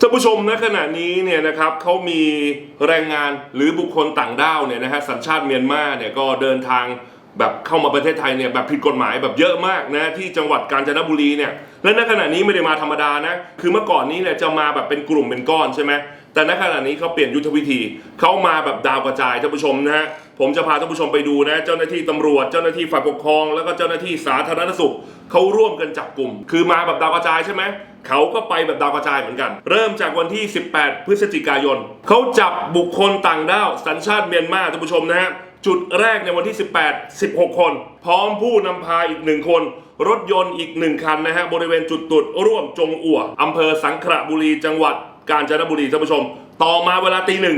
ท่านผู้ชมณขณะนี้เนี่ยนะครับเขามีแรงงานหรือบุคคลต่างด้าวเนี่ยนะฮะสัญชาติเมียนมาเนี่ยก็เดินทางแบบเข้ามาประเทศไทยเนี่ยแบบผิดกฎหมายแบบเยอะมากนะที่จังหวัดกาญจนบุรีเนี่ยและณขณะนี้ไม่ได้มาธรรมดานะคือเมื่อก่อนนี้เนี่ยจะมาแบบเป็นกลุ่มเป็นก้อนใช่ไหมแต่ณขณะนี้เขาเปลี่ยนยุทธวิธีเขามาแบบดาวกระจายท่านผู้ชมนะฮะ ผมจะพาท่านผู้ชมไปดูนะ เจ้าหน้าที่ตำรวจ เจ้าหน้าที่ฝ่ายปกครอง แล้วก็เจ้าหน้าที่สาธารณสุขเขาร่วมกันจับกลุ่ม คือมาแบบดาวกระจายใช่ไหมเขาก็ไปแบบดาวกระจายเหมือนกัน เริ่มจากวันที่ 18 พฤศจิกายนเขาจับบุคคลต่างด้าวสัญชาติเมียนมาท่านผู้ชมนะฮะจุดแรกในวันที่ 18 16 คน พร้อมผู้นำพาอีกหนึ่งคน รถยนต์อีกหนึ่งคันนะฮะบริเวณจุดตรวจร่วมจงอั่วอำเภอสังขละบุรีจังหวัดกาญจนบุรีท่านผู้ชม ต่อมาเวลาตีหนึ่ง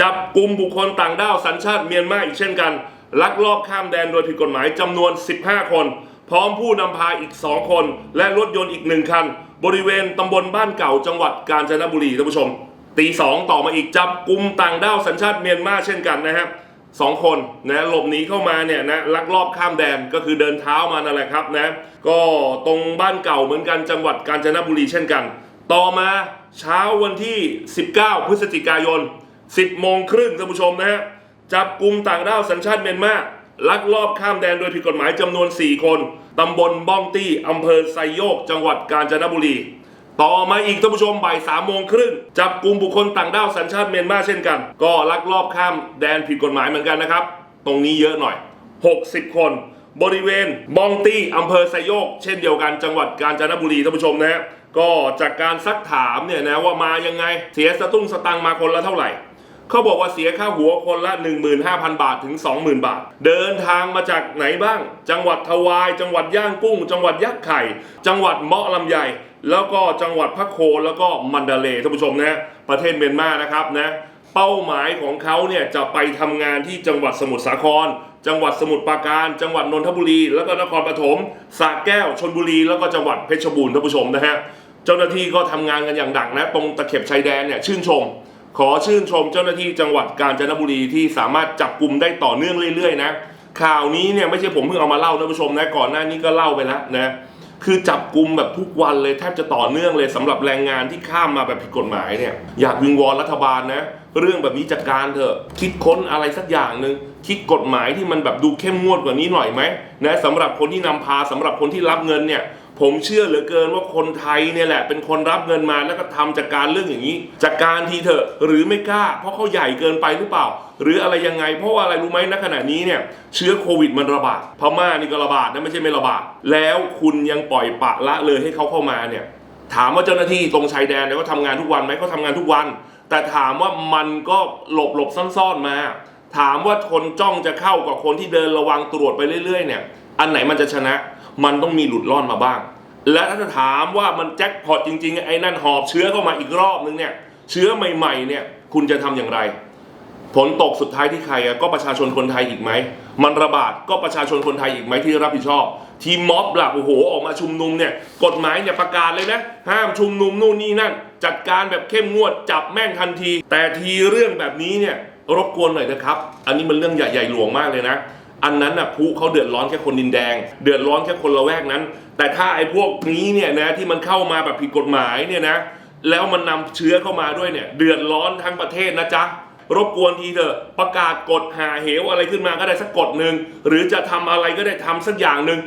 จับกลุ่มบุคคลต่างด้าวสัญชาติเมียนมาอีกเช่นกัน ลักลอบข้ามแดนโดยผิดกฎหมายจำนวน 15 คน พร้อมผู้นำพาอีก 2 คน และรถยนต์อีกหนึ่งคัน บริเวณตำบลบ้านเก่าจังหวัดกาญจนบุรีท่านผู้ชม ตีสองต่อมาอีกจับกลุ่มต่างด้าวสัญชาติเมียนมาเช่นกันนะฮะสองคนนะหลบหนีเข้ามาเนี่ยนะลักลอบข้ามแดนก็คือเดินเท้ามานั่นแหละครับนะก็ตรงบ้านเก่าเหมือนกันจังหวัดกาญจนบุรีเช่นกัน ต่อมาเช้าวันที่ 19 พฤศจิกายน 10โมงครึ่งท่านผู้ชมนะฮะจับกลุ่มต่างด้าวสัญชาติเมียนมาลักลอบข้ามแดนโดยผิดกฎหมายจำนวน 4 คนตำบลบ้องตี้อำเภอไซโยก จังหวัดกาญจนบุรี ต่อมาอีกท่านผู้ชมบ่ายสามโมงครึ่งจับกลุ่มบุคคลต่างด้าวสัญชาติเมียนมาเช่นกัน ก็ลักลอบข้ามแดนผิดกฎหมายเหมือนกันนะครับ ตรงนี้เยอะหน่อย 60 คน บริเวณบองตี้อำเภอไซโยก เช่นเดียวกันจังหวัดกาญจนบุรีท่านผู้ชมนะฮะก็จากการซักถามเนี่ยนะว่ามายังไงเสียสตุ้งสตังมาคนละเท่าไหร่ เขาบอกว่าเสียค่าหัวคนละ 15,000 บาทถึง 20,000 บาท เดินทางมาจากไหนบ้าง จังหวัดทวาย จังหวัดย่างกุ้ง จังหวัดยักษ์ไข่ จังหวัดเมาะลำไย แล้วก็จังหวัดพะโคแล้วก็มันดาเลยท่านผู้ชมนะประเทศเมียนมานะครับนะเป้าหมายของเขาเนี่ยจะไปทำงานที่จังหวัดสมุทรสาคร จังหวัดสมุทรปราการ จังหวัดนนทบุรี แล้วก็นครปฐมสระแก้วชนบุรี แล้วก็จังหวัดเพชรบูรณ์ท่านผู้ชมนะฮะเจ้าหน้าที่ก็ทำงานกันอย่างดักนะตรงตะเข็บชายแดนเนี่ยชื่นชม ขอชื่นชมเจ้าหน้าที่จังหวัดกาญจนบุรีที่สามารถจับกลุ่มได้ต่อเนื่องเรื่อยๆนะข่าวนี้เนี่ยไม่ใช่ผมเพิ่งเอามาเล่าท่านผู้ชมนะก่อนหน้านี้ก็เล่าไปแล้วนะคือจับกลุ่มแบบทุกวันเลยแทบจะต่อเนื่องเลยสำหรับแรงงานที่ข้ามมาแบบผิดกฎหมายเนี่ยอยากวิงวอนรัฐบาลนะเรื่องแบบนี้จัดการเถอะคิดค้นอะไรสักอย่างหนึ่งคิดกฎหมายที่มันแบบดูเข้มงวดกว่านี้หน่อยไหมนะสำหรับคนที่นำพาสำหรับคนที่รับเงินเนี่ย ผมเชื่อเหลือเกินว่าคนไทยเนี่ยแหละ เป็นคนรับเงินมาแล้วก็ทำจัดการเรื่องอย่างนี้จัดการทีเถอะหรือไม่กล้า เพราะเขาใหญ่เกินไปหรือเปล่า หรืออะไรยังไง เพราะว่าอะไรรู้ไหมณขณะนี้เนี่ยเชื้อโควิดมันระบาดพม่านี่ก็ระบาดนะไม่ใช่ไม่ระบาด แล้วคุณยังปล่อยปะละเลยให้เขาเข้ามาเนี่ยถามว่าเจ้าหน้าที่ตรงชายแดนเนี่ยเขาทำงานทุกวันไหมเขาทำงานทุกวัน แต่ถามว่ามันก็หลบหลบซ่อนๆมา ถามว่าคนจ้องจะเข้ากับคนที่เดินระวังตรวจไปเรื่อยๆเนี่ย อันไหนมันจะชนะ มันต้องมีหลุดล่อนมาบ้าง และถ้าจะถามว่ามันแจ็คพอตจริงๆไอ้นั่นหอบเชื้อเข้ามาอีกรอบนึงเนี่ยเชื้อใหม่ๆเนี่ยคุณจะทำอย่างไร ผลตกสุดท้ายที่ใครก็ประชาชนคนไทยอีกไหม มันระบาดก็ประชาชนคนไทยอีกไหมที่รับผิดชอบ ทีมม็อบล่ะโอ้โหออกมาชุมนุมเนี่ยกฎหมายเนี่ยประกาศเลยนะ ห้ามชุมนุมนู่นนี่นั่น จัดการแบบเข้มงวดจับแม่งทันที แต่ทีเรื่องแบบนี้เนี่ยรบกวนหน่อยนะครับ อันนี้มันเรื่องใหญ่ๆหลวงมากเลยนะ อันนั้นน่ะผู้เขาเดือดร้อนแค่คนดินแดง เดือดร้อนแค่คนละแวกนั้น แต่ถ้าไอ้พวกนี้เนี่ยนะที่มันเข้ามาแบบผิดกฎหมายเนี่ยนะแล้วมันนำเชื้อเข้ามาด้วยเนี่ยเดือดร้อนทั้งประเทศนะจ๊ะรบกวนทีเถอะประกาศกฎหาเหวอะไรขึ้นมาก็ได้สักกฎหนึ่งหรือจะทำอะไรก็ได้ทำสักอย่างหนึ่ง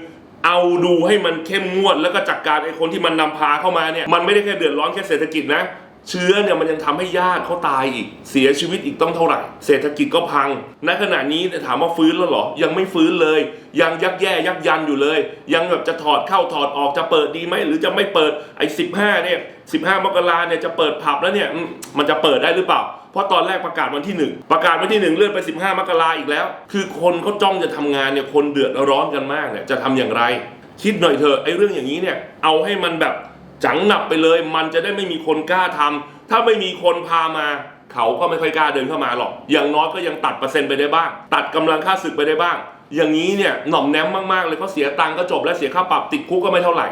เอาดูให้มันเข้มงวดแล้วก็จัดการไอ้คนที่มันนำพาเข้ามาเนี่ยมันไม่ได้แค่เดือดร้อนแค่เศรษฐกิจนะ เชื้อเนี่ยมันยังทำให้ญาติเขาตายอีก เสียชีวิตอีกต้องเท่าไหร่ เศรษฐกิจก็พัง ณขณะนี้เนี่ยถามว่าฟื้นแล้วเหรอ ยังไม่ฟื้นเลย ยังยักแย่ยักยันอยู่เลย ยังแบบจะถอดเข้าถอดออกจะเปิดดีไหมหรือจะไม่เปิดไอ้สิบห้าเนี่ยสิบห้ามกราเนี่ยจะเปิดผับแล้วเนี่ยมันจะเปิดได้หรือเปล่า เพราะตอนแรกประกาศวันที่หนึ่งประกาศวันที่หนึ่งเลื่อนไป 15 มกราอีกแล้ว คือคนเขาจ้องจะทำงานเนี่ยคนเดือดร้อนกันมากเนี่ยจะทำอย่างไร คิดหน่อยเถอะไอ้เรื่องอย่างนี้เนี่ยเอาให้มันแบบ จังหนับไปเลย มันจะได้ไม่มีคนกล้าทำถ้าไม่มีคนพามา เขาก็ไม่ค่อยกล้าเดินเข้ามาหรอก อย่างน้อยก็ยังตัดเปอร์เซ็นต์ไปได้บ้าง ตัดกำลังค่าศึกไปได้บ้าง อย่างนี้เนี่ยหน่อมแนมมากๆเลยเขาเสียตังค์ก็จบแล้วเสียค่าปรับติดคุกก็ไม่เท่าไหร่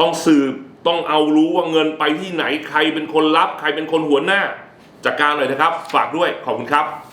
ต้องสืบต้องเอารู้ว่าเงินไปที่ไหนใครเป็นคนรับ ใครเป็นคนหัวหน้าจัดการหน่อยนะครับ ฝากด้วยขอบคุณครับ